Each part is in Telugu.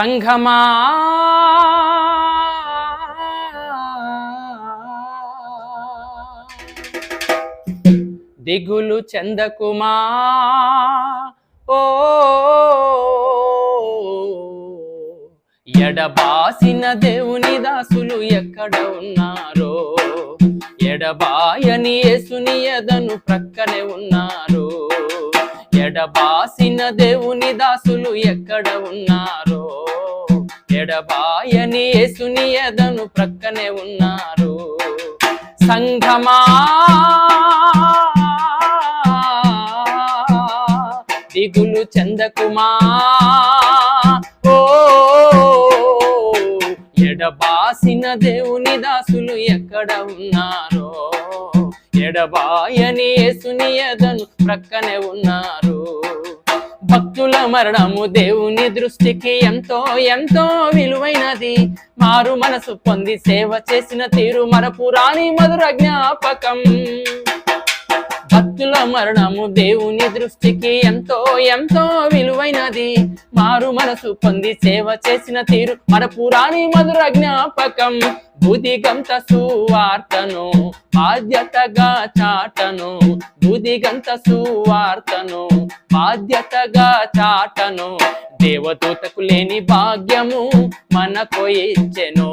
సంఘమా దిగులు చందకుమా. ఓ. ఎడబాసిన దేవుని దాసులు ఎక్కడ ఉన్నారో? ఎడబాయని యేసుని ఎదను ప్రక్కనే ఉన్నారు? ఎడబాసిన దేవుని దాసులు ఎక్కడ ఉన్నారో? ఎడబాయని యేసుని ఎదను ప్రక్కనే ఉన్నారు. సంఘమా దిగులు చందకుమా? ఓ ఎడబాసిన దేవుని దాసులు ఎక్కడ ఉన్నారో? ఎడబాయని యేసుని ఎదను ప్రక్కనే ఉన్నారు. భక్తుల మరణము దేవుని దృష్టికి ఎంతో ఎంతో విలువైనది. మారు మనసు పొంది సేవ చేసిన తీరు మరపురాని మధుర జ్ఞాపకం. భక్తుల మరణము దేవుని దృష్టికి ఎంతో ఎంతో విలువైనది. మారు మనసు పొంది సేవ చేసిన తీరు మరపురాని మధుర జ్ఞాపకం. బుదిగంత సువార్తను బాధ్యతగా చాటను. బుదిగంత సువార్తను బాధ్యతగా చాటను. దేవదూతకు లేని భాగ్యము మనకు ఇచ్చెను.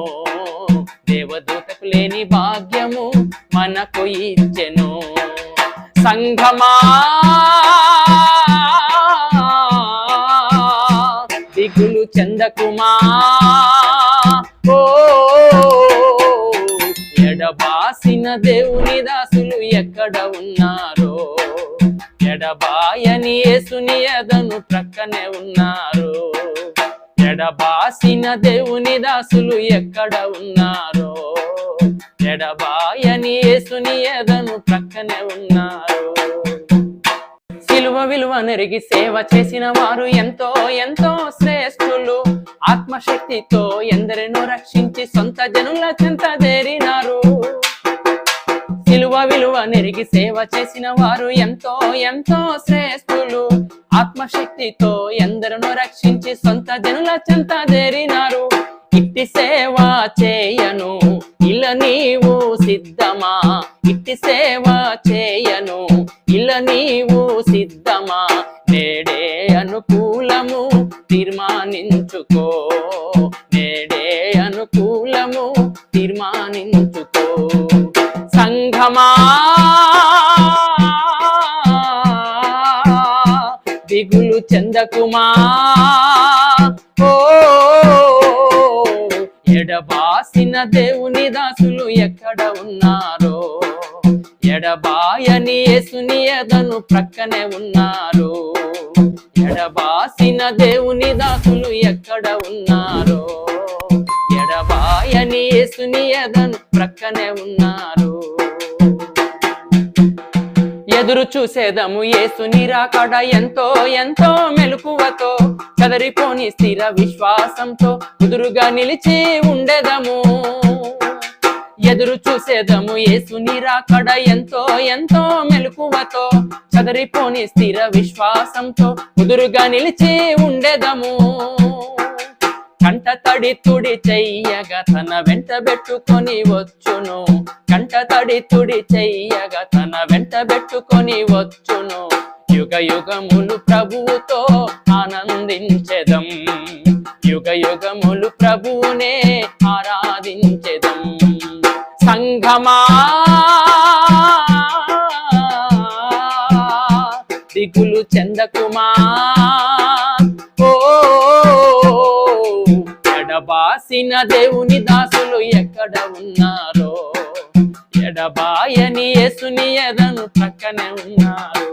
దేవదూతకు లేని భాగ్యము మనకు ఇచ్చెను. సంఘమా. దిగులు చందకుమా. ఓ ఎడబాసిన దేవుని దాసులు ఎక్కడ ఉన్నారో? ఎడబాయని యేసుని ఎదను ప్రక్కనే ఉన్నారు? ఎడబాసిన దేవుని దాసులు ఎక్కడ ఉన్నారో? ఎడబాయని యేసుని ఎదను ప్రక్కనే ఉన్నారు? విలువ నెరిగి సేవ చేసిన వారు ఎంతో ఎంతో శ్రేష్ఠులు. ఆత్మశక్తితో ఎందరినో రక్షించి సొంత జనుల చెంత చేరినారు సిలువ విలువ నెరిగి సేవ చేసిన వారు ఎంతో ఎంతో శ్రేష్ఠులు. ఆత్మశక్తితో ఎందరినో రక్షించి సొంత జనుల చెంత చేరినారు ఇట్టి సేవ చేయను ఇలా నీవు సిద్ధమా? ఇట్టి సేవ చేయను ఇలా నీవు సిద్ధమా? నేడే అనుకూలము తీర్మానించుకో. నేడే అనుకూలము తీర్మానించుకో. సంఘమా? దిగులు చందకుమా? ఓ ఎడబాసిన దేవుని దాసులు ఎక్కడ ఉన్నారో? ఎడబాయని యేసుని ఎదను ప్రక్కనే ఉన్నారు. ఎడబాసిన దేవుని దాసులు ఎక్కడ ఉన్నారో? ఎడబాయని యేసుని ఎదను ప్రక్కనే ఉన్నారు. ఎదురు చూసేదము యేసుని రాకడ ఎంతో ఎంతో మెలకువతో కదరిపోని స్థిర విశ్వాసంతో కుదురుగా నిలిచి ఉండేదము. ఎదురు చూసేదము ఏసుని రాకడ ఎంతో ఎంతో మెలకువతో చదరిపోని స్థిర విశ్వాసంతో కుదురుగా నిలిచి ఉండేదము. కంట తడి తుడి చెయ్యగా తన వెంట పెట్టుకొని వచ్చును. కంట తడి తుడి చెయ్యగా తన వెంట పెట్టుకొని వచ్చును. యుగ యుగములు ప్రభువుతో ఆనందించెదం. యుగ యుగములు ప్రభువునే ఆరాధించెదం. సంఘమా? దిగులు చందకుమా? ఓ ఎడబాసిన దేవుని దాసులు ఎక్కడ ఉన్నారో? ఎడబాయని యేసుని ఎదను ప్రక్కనే ఉన్నారు.